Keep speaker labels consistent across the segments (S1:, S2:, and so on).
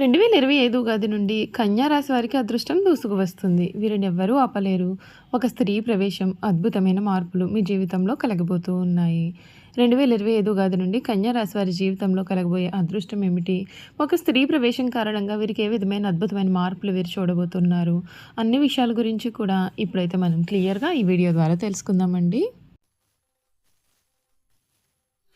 S1: రెండు వేల ఇరవై ఐదు ఉగాది నుండి కన్యారాశి వారికి అదృష్టం దూసుకు వస్తుంది వీరిని ఎవ్వరూ ఆపలేరు. ఒక స్త్రీ ప్రవేశం అద్భుతమైన మార్పులు మీ జీవితంలో కలగబోతూ ఉన్నాయి. రెండు వేల ఇరవై ఐదు ఉగాది నుండి కన్యా రాశి వారి జీవితంలో కలగబోయే అదృష్టం ఏమిటి? ఒక స్త్రీ ప్రవేశం కారణంగా వీరికి ఏ విధమైన అద్భుతమైన మార్పులు వీరు చూడబోతున్నారు? అన్ని విషయాల గురించి కూడా ఇప్పుడైతే మనం క్లియర్గా ఈ వీడియో ద్వారా తెలుసుకుందామండి.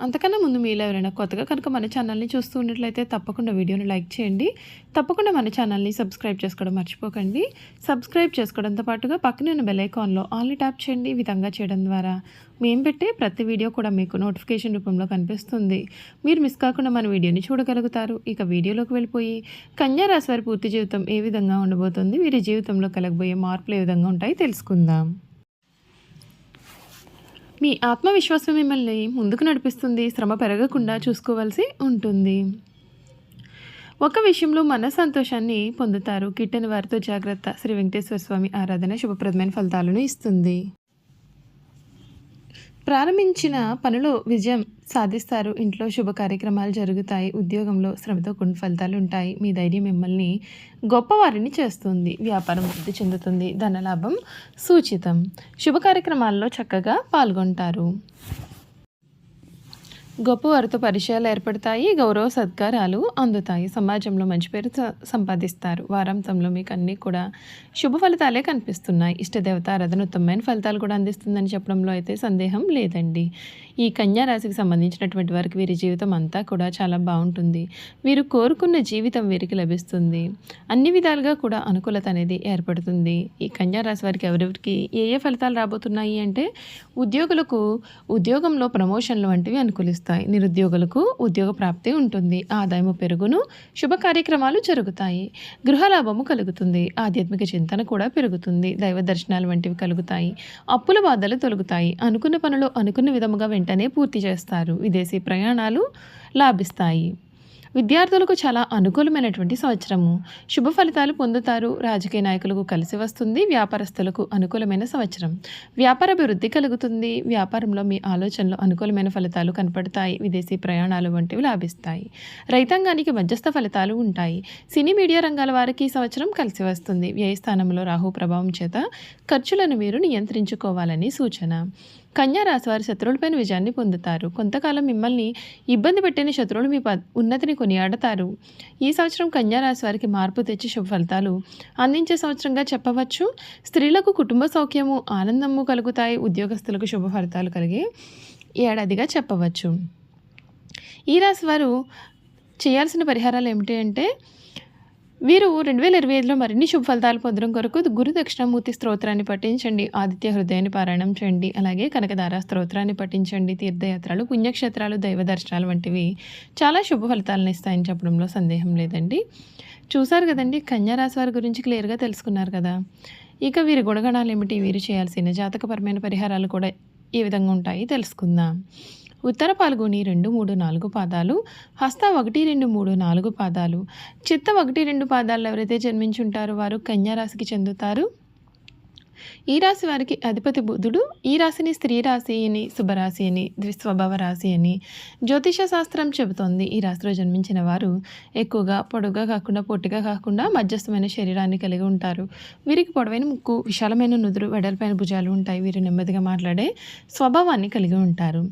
S1: అంతకన్నా ముందు మీలో ఎవరైనా కొత్తగా కనుక మన ఛానల్ని చూస్తూ ఉన్నట్లయితే తప్పకుండా వీడియోని లైక్ చేయండి. తప్పకుండా మన ఛానల్ని సబ్స్క్రైబ్ చేసుకోవడం మర్చిపోకండి. సబ్స్క్రైబ్ చేసుకోవడంతో పాటుగా పక్కనే ఉన్న బెల్ ఐకాన్లో ఆల్ని ట్యాప్ చేయండి. ఈ విధంగా చేయడం ద్వారా మేము పెట్టే ప్రతి వీడియో కూడా మీకు నోటిఫికేషన్ రూపంలో కనిపిస్తుంది. మీరు మిస్ కాకుండా మన వీడియోని చూడగలుగుతారు. ఇక వీడియోలోకి వెళ్ళిపోయి కన్యా రాశి వారి పూర్తి జీవితం ఏ విధంగా ఉండబోతుంది వీరి జీవితంలో కలగబోయే మార్పులు ఏ విధంగా ఉంటాయి తెలుసుకుందాం. మీ ఆత్మవిశ్వాసం మిమ్మల్ని ముందుకు నడిపిస్తుంది శ్రమ పెరగకుండా చూసుకోవాల్సి ఉంటుంది. ఒక విషయంలో మన సంతోషాన్ని పొందుతారు. కిట్టని వారితో జాగ్రత్త. శ్రీ వెంకటేశ్వర స్వామి ఆరాధన శుభప్రదమైన ఫలితాలను ఇస్తుంది. ప్రారంభించిన పనిలో విజయం సాధిస్తారు. ఇంట్లో శుభ కార్యక్రమాలు జరుగుతాయి. ఉద్యోగంలో శ్రమతో కొన్ని ఫలితాలు ఉంటాయి మీ ధైర్యం మిమ్మల్ని గొప్పవారిని చేస్తుంది. వ్యాపారం వృద్ధి చెందుతుంది. ధనలాభం సూచితం. శుభ కార్యక్రమాల్లో చక్కగా పాల్గొంటారు. గొప్పవారితో పరిచయాలు ఏర్పడతాయి గౌరవ సత్కారాలు అందుతాయి. సమాజంలో మంచి పేరు సంపాదిస్తారు. వారాంతంలో మీకు అన్నీ కూడా శుభ ఫలితాలే కనిపిస్తున్నాయి. ఇష్టదేవత ఆరాధన ఉత్తమమైన ఫలితాలు కూడా అందిస్తుందని చెప్పడంలో అయితే సందేహం లేదండి. ఈ కన్యా రాశికి సంబంధించినటువంటి వారికి వీరి జీవితం అంతా కూడా చాలా బాగుంటుంది. వీరు కోరుకున్న జీవితం వీరికి లభిస్తుంది. అన్ని విధాలుగా కూడా అనుకూలత అనేది ఏర్పడుతుంది. ఈ కన్యా రాశి వారికి ఎవరెవరికి ఏ ఏ ఫలితాలు రాబోతున్నాయి అంటే ఉద్యోగులకు ఉద్యోగంలో ప్రమోషన్లు వంటివి అనుకూలిస్తాయి నిరుద్యోగులకు ఉద్యోగ ప్రాప్తి ఉంటుంది. ఆదాయము పెరుగును శుభ కార్యక్రమాలు జరుగుతాయి. గృహలాభము కలుగుతుంది. ఆధ్యాత్మిక చింతన కూడా పెరుగుతుంది. దైవ దర్శనాలు వంటివి కలుగుతాయి. అప్పుల బాధలు తొలగుతాయి. అనుకున్న పనులు అనుకున్న విధముగా వెంటనే పూర్తి చేస్తారు. విదేశీ ప్రయాణాలు లాభిస్తాయి. విద్యార్థులకు చాలా అనుకూలమైనటువంటి సంవత్సరము. శుభ ఫలితాలు పొందుతారు. రాజకీయ నాయకులకు కలిసి వస్తుంది. వ్యాపారస్తులకు అనుకూలమైన సంవత్సరం. వ్యాపార అభివృద్ధి కలుగుతుంది. వ్యాపారంలో మీ ఆలోచనలు అనుకూలమైన ఫలితాలు కనపడతాయి. విదేశీ ప్రయాణాలు వంటివి లాభిస్తాయి. రైతాంగానికి మధ్యస్థ ఫలితాలు ఉంటాయి. సినీ మీడియా రంగాల వారికి ఈ సంవత్సరం కలిసి వస్తుంది. వ్యయస్థానంలో రాహు ప్రభావం చేత ఖర్చులను మీరు నియంత్రించుకోవాలని సూచన. కన్యా రాశి వారి శత్రువులపైన విజయాన్ని పొందుతారు. కొంతకాలం మిమ్మల్ని ఇబ్బంది పెట్టిన శత్రువులు మీ ప- ఉన్నతిని కొనియాడతారు. ఈ సంవత్సరం కన్యా రాశి వారికి మార్పు తెచ్చి శుభ ఫలితాలు అందించే సంవత్సరంగా చెప్పవచ్చు. స్త్రీలకు కుటుంబ సౌఖ్యము ఆనందము కలుగుతాయి. ఉద్యోగస్తులకు శుభ ఫలితాలు కలిగి ఏడాదిగా చెప్పవచ్చు. ఈ రాశి వారు చేయాల్సిన పరిహారాలు ఏమిటి అంటే వీరు రెండు వేల ఇరవై ఐదులో మరిన్ని శుభ ఫలితాలు పొందడం కొరకు గురు దక్షిణామూర్తి స్తోత్రాన్ని పఠించండి ఆదిత్య హృదయాన్ని పారాయణం చేయండి అలాగే కనకదార స్తోత్రాన్ని పఠించండి తీర్థయాత్రలు పుణ్యక్షేత్రాలు దైవ దర్శనాలు వంటివి చాలా శుభ ఫలితాలను ఇస్తాయని చెప్పడంలో సందేహం లేదండి. చూశారు కదండి కన్యారాశి వారి గురించి క్లియర్గా తెలుసుకున్నారు కదా. ఇక వీరి గుణగణాలు ఏమిటి వీరు చేయాల్సిన జాతకపరమైన పరిహారాలు కూడా ఏ విధంగా ఉంటాయి? తెలుసుకుందాం. ఉత్తర పాల్గొని రెండు మూడు నాలుగు పాదాలు హస్త ఒకటి రెండు మూడు నాలుగు పాదాలు. చిత్త ఒకటి రెండు పాదాలు ఎవరైతే జన్మించుంటారో వారు కన్యారాశికి చెందుతారు. ఈ రాశి వారికి అధిపతి బుధుడు ఈ రాశిని స్త్రీ రాశి అని శుభరాశి అని ద్విస్వభావ రాశి అని జ్యోతిష శాస్త్రం చెబుతోంది. ఈ రాశిలో జన్మించిన వారు ఎక్కువగా పొడుగా కాకుండా పొట్టిగా కాకుండా మధ్యస్థమైన శరీరాన్ని కలిగి ఉంటారు. వీరికి పొడవైన ముక్కు విశాలమైన నుదురు వెడల్పైన భుజాలు ఉంటాయి. వీరు నెమ్మదిగా మాట్లాడే స్వభావాన్ని కలిగి ఉంటారు.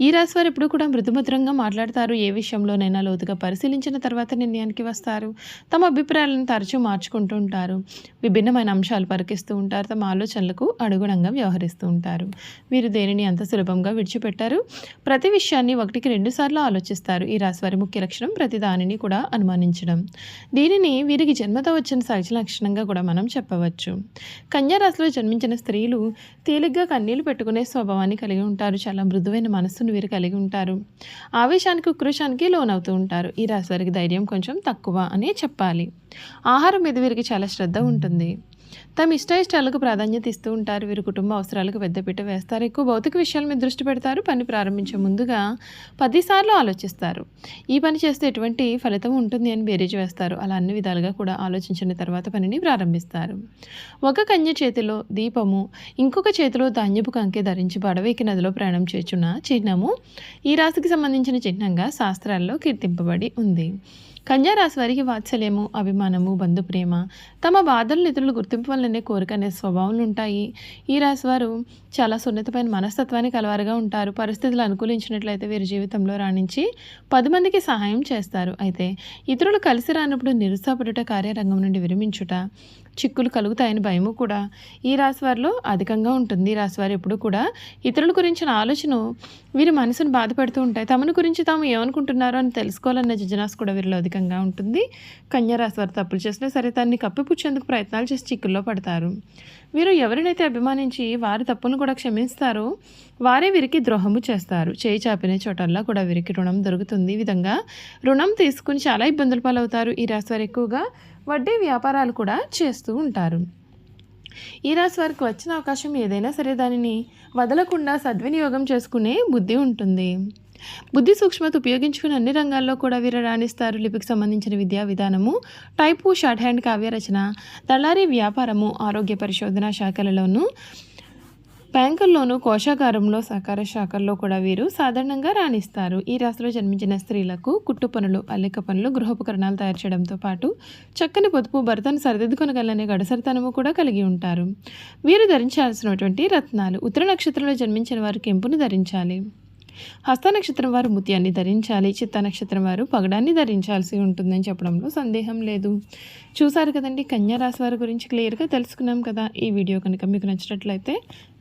S1: ఈ రాశి వారు ఎప్పుడు కూడా మృదుమధురంగా మాట్లాడతారు. ఏ విషయంలోనైనా లోతుగా పరిశీలించిన తర్వాత నిర్ణయానికి వస్తారు. తమ అభిప్రాయాలను తరచూ మార్చుకుంటూ ఉంటారు. విభిన్నమైన అంశాలు పరికిస్తూ ఉంటారు. తమ ఆలోచనలకు అనుగుణంగా వ్యవహరిస్తూ ఉంటారు. వీరు దేనిని అంత సులభంగా విడిచిపెట్టారు? ప్రతి విషయాన్ని ఒకటికి రెండుసార్లు ఆలోచిస్తారు. ఈ రాశివారి ముఖ్య లక్షణం ప్రతి దానిని కూడా అనుమానించడం. దీనిని వీరికి జన్మతో వచ్చిన సహజ లక్షణంగా కూడా మనం చెప్పవచ్చు. కన్యారాశిలో జన్మించిన స్త్రీలు తేలిగ్గా కన్నీళ్ళు పెట్టుకునే స్వభావాన్ని కలిగి ఉంటారు. చాలా మృదువైన మనస్సును వీరు కలిగి ఉంటారు. ఆవేశానికి ఉక్రోషానికి లోనవుతూ ఉంటారు. ఈ రాశి వారికి ధైర్యం కొంచెం తక్కువ అనే చెప్పాలి. ఆహారం మీద వీరికి చాలా శ్రద్ధ ఉంటుంది. తమ ఇష్ట ఇష్టాలకు ప్రాధాన్యత ఇస్తూ ఉంటారు. వీరు కుటుంబ అవసరాలకు పెద్దపీట వేస్తారు. ఎక్కువ భౌతిక విషయాల మీద దృష్టి పెడతారు. పని ప్రారంభించే ముందుగా పదిసార్లు ఆలోచిస్తారు. ఈ పని చేస్తే ఎటువంటి ఫలితం ఉంటుంది అని బేరీజు వేస్తారు. అలా అన్ని విధాలుగా కూడా ఆలోచించిన తర్వాత పనిని ప్రారంభిస్తారు. ఒక కన్య చేతిలో దీపము ఇంకొక చేతిలో ధాన్యపు కంకె ధరించి పడవేకి నదిలో ప్రయాణం చేచున్న చిహ్నము ఈ రాశికి సంబంధించిన చిహ్నంగా శాస్త్రాల్లో కీర్తింపబడి ఉంది. కన్యారాశి వారికి వాత్సల్యము అభిమానము బంధుప్రేమ తమ బాధలను ఇతరులు గుర్తింపు వల్లనే కోరిక అనే స్వభావాలు ఉంటాయి. ఈ రాశి వారు చాలా సున్నితమైన మనస్తత్వాన్ని కలవారుగా ఉంటారు. పరిస్థితులు అనుకూలించినట్లయితే వీరి జీవితంలో రాణించి పది మందికి సహాయం చేస్తారు. అయితే ఇతరులు కలిసి రానప్పుడు నిరుత్సాహపడుట కార్యరంగం నుండి విరమించుట చిక్కులు కలుగుతాయని భయము కూడా ఈ రాశి వారిలో అధికంగా ఉంటుంది. ఈ రాశి వారు ఎప్పుడు కూడా ఇతరుల గురించిన ఆలోచన వీరి మనసును బాధపడుతూ ఉంటాయి. తమను గురించి తాము ఏమనుకుంటున్నారో అని తెలుసుకోవాలన్న జిజనాస్ కూడా వీరిలో అధికంగా ఉంటుంది. కన్యారాశి వారు తప్పులు చేసినా సరే దాన్ని కప్పిపుచ్చేందుకు ప్రయత్నాలు చేసి చిక్కుల్లో పడతారు. వీరు ఎవరినైతే అభిమానించి వారి తప్పులను కూడా క్షమిస్తారో వారే వీరికి ద్రోహము చేస్తారు. చేయి చాపిన చోటల్లా కూడా వీరికి రుణం దొరుకుతుంది. ఈ విధంగా రుణం తీసుకుని చాలా ఇబ్బందులు పాలవుతారు. ఈ రాశి వారు ఎక్కువగా వడ్డీ వ్యాపారాలు కూడా చేస్తూ ఉంటారు. ఈ రాశి వారికి వచ్చిన అవకాశం ఏదైనా సరే దానిని వదలకుండా సద్వినియోగం చేసుకునే బుద్ధి ఉంటుంది. బుద్ధి సూక్ష్మత ఉపయోగించుకుని అన్ని రంగాల్లో కూడా వీరు రాణిస్తారు. లిపికి సంబంధించిన విద్యా విధానము టైపు షార్ట్ హ్యాండ్ కావ్య రచన దళారీ వ్యాపారము ఆరోగ్య పరిశోధన శాఖలలోనూ బ్యాంకుల్లోనూ కోశాగారంలో సహకార శాఖల్లో కూడా వీరు సాధారణంగా రాణిస్తారు. ఈ రాశిలో జన్మించిన స్త్రీలకు కుట్టు పనులు అల్లిక పనులు గృహోపకరణాలు తయారు చేయడంతో పాటు చక్కని పొదుపు భర్తను సరిదిద్దుకొనగలనే గడసరితనము కూడా కలిగి ఉంటారు. వీరు ధరించాల్సినటువంటి రత్నాలు ఉత్తర నక్షత్రంలో జన్మించిన వారు కెంపును ధరించాలి. హస్త నక్షత్రం వారు ముత్యాన్ని ధరించాలి చిత్త నక్షత్రం వారు పగడాన్ని ధరించాల్సి ఉంటుందని చెప్పడంలో సందేహం లేదు. చూసారు కదండి కన్యా రాశి వారి గురించి క్లియర్గా తెలుసుకున్నాం కదా. ఈ వీడియో కనుక మీకు నచ్చినట్లయితే